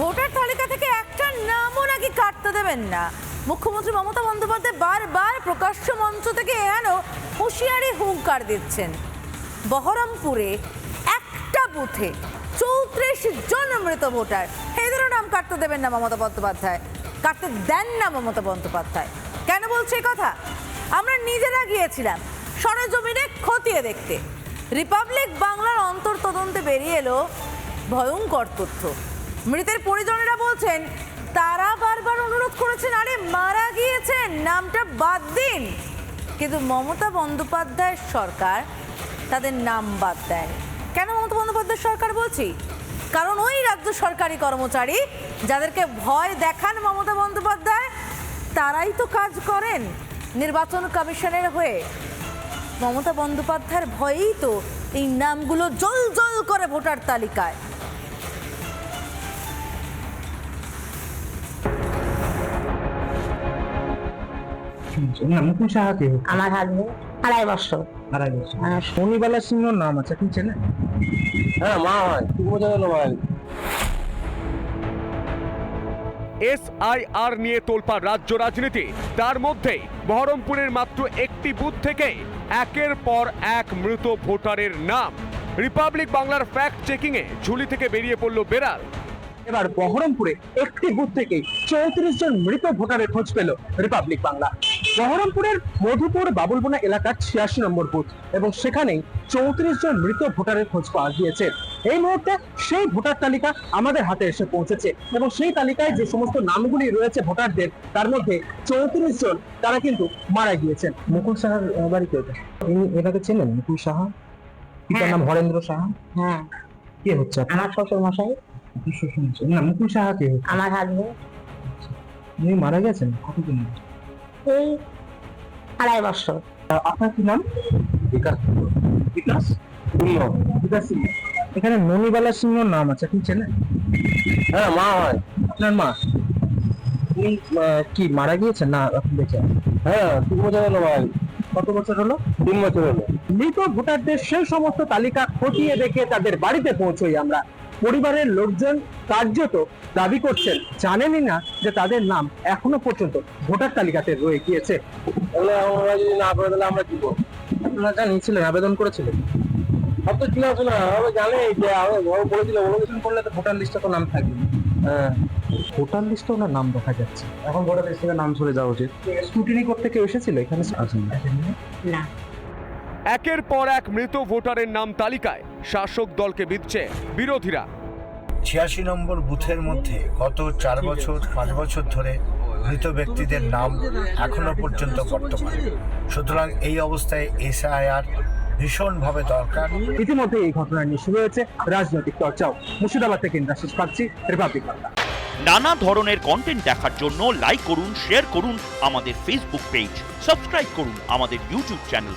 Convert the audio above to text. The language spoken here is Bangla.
ভোটার তালিকা থেকে একটা নামও নাকি কাটতে দেবেন না। মুখ্যমন্ত্রী মমতা বন্দ্যোপাধ্যায় বারবার প্রকাশ্য মঞ্চ থেকে এহেন হুঁশিয়ারি হুঙ্কার দিচ্ছেন। বহরমপুরে একটা বুথে চৌত্রিশ জন মৃত ভোটার। এদেরও নাম কাটতে দেবেন না মমতা বন্দ্যোপাধ্যায়। কাটতে দেন না মমতা বন্দ্যোপাধ্যায়। কেন বলছে কথা? আমরা নিজেরা গিয়েছিলাম সরেজমিনে খতিয়ে দেখতে। রিপাবলিক বাংলার অন্তর তদন্তে বেরিয়ে এলো ভয়ঙ্কর তথ্য। মৃতের পরিজনেরা বলছেন, তারা বারবার অনুরোধ করেছেন, আরে মারা গিয়েছেন, নামটা বাদ দিন। কিন্তু মমতা বন্দ্যোপাধ্যায়ের সরকার তাদের নাম বাদ দেয়। কেন মমতা বন্দ্যোপাধ্যায় সরকার বলছি? কারণ ওই রাজ্য সরকারি কর্মচারী যাদেরকে ভয় দেখান মমতা বন্দ্যোপাধ্যায়, তারাই তো কাজ করেন নির্বাচন কমিশনের হয়ে। মমতা বন্দ্যোপাধ্যায়ের ভয়েই তো এই নামগুলো জল জল করে ভোটার তালিকায়। না মুকুল সাহা কে আমার হাজবেন্ড আড়াই বছর। আড়াই বছর। শনিবালা সিংহর নাম আছে আপনি চেনেন? হ্যাঁ মা হয়। ঠিক বোঝা গেল ভাই? এসআইআর নিয়ে তোলপাড় রাজ্য রাজনীতি। তার মধ্যে বহরমপুরের মাত্র একটি বুথ থেকে একের পর এক মৃত ভোটারের নাম। রিপাবলিক বাংলার ফ্যাক্ট চেকিং এ ঝুলি থেকে বেরিয়ে পড়ল বেড়াল। এবার বহরমপুরে একটি বুথ থেকে চৌত্রিশ জন মৃত ভোটারের খোঁজ পেল রিপাবলিক বাংলা। বহরমপুরের মধুপুর বাবুলবোনা এলাকার ছিয়াশি নম্বর বুথ এবং সেখানেই চৌত্রিশ জন মৃত ভোটারের খোঁজ পাওয়া গিয়েছে। এই মুহূর্তে সেই ভোটার তালিকা আমাদের হাতে এসে পৌঁছেছে এবং সেই তালিকায় যে সমস্ত নামগুলি রয়েছে ভোটারদের তার মধ্যে চৌত্রিশ জন তারা কিন্তু মারা গিয়েছেন। মুকুল সাহার বাড়িতে ইনি এটাকে চেনেন? মুকুল সাহা? পিতার নাম? হরেন্দ্র সাহা? হ্যাঁ। কে হচ্ছে? আমার শ্বশুর মশাই? শ্বশুর মশাই? না মুকুল সাহা কে আমার হাজবেন্ড উনি মারা গেছেন? কতদিন? এই আড়াই বছর। আপনার কি নাম? বিকাশ বিকাশ সিংহ। বিকাশ সিংহ। এখানে ননিবালা সিংহর নাম আছে আপনি চেনেন? হ্যাঁ মা হয়। আপনার মা? উনি কি মারা গিয়েছেন? না আপনি বেঁচে আছেন? হ্যাঁ ঠিক বোঝা গেল ভাই। কত বছর হলো? তিন বছর হলো। মৃত ভোটারদের সেই সমস্ত তালিকা খতিয়ে দেখে তাদের বাড়িতে পৌঁছই আমরা। পরিবারের লোকজন কার্যত দাবি করছেন জানেনই না যে তাদের নাম এখনও পর্যন্ত ভোটার তালিকাতে রয়ে গিয়েছে। তাহলে আমরা যদি না করে তাহলে আমরা কি আপনারা জানিয়েছিলেন আবেদন করেছিলেন? সব তো ঠিক আছে আমরা জানি যে আমি বলেছিল করলে তো ভোটার লিস্টে তো নাম থাকবে। হ্যাঁ। ভোটার লিস্টে ওনার নাম দেখা যাচ্ছে? এখন ভোটার লিস্ট থেকে নাম সরে যাওয়া উচিত। স্কুটিনি করতে কেউ এসেছিল এখানে? না। একের পর এক মৃত ভোটারের নাম তালিকায় শাসক দলকে বিধছে বিরোধীরা। ছিয়াশি নম্বর বুথের মধ্যে গত চার বছর পাঁচ বছর ধরে মৃত ব্যক্তিদের নাম এখনও পর্যন্ত বর্তমান। সুতরাং এই অবস্থায় এসআইআর ভীষণভাবে দরকার। ইতিমধ্যে এই ঘটনা নিয়ে শুরু হয়েছে। রাজনৈতিক চর্চাও মুর্শিদাবাদ থেকে ইন্দ্রাশিস পাচ্ছি রিপাবলিক নানা ধরনের কন্টেন্ট দেখার জন্য লাইক করুন শেয়ার করুন আমাদের ফেসবুক পেজ সাবস্ক্রাইব করুন আমাদের ইউটিউব চ্যানেল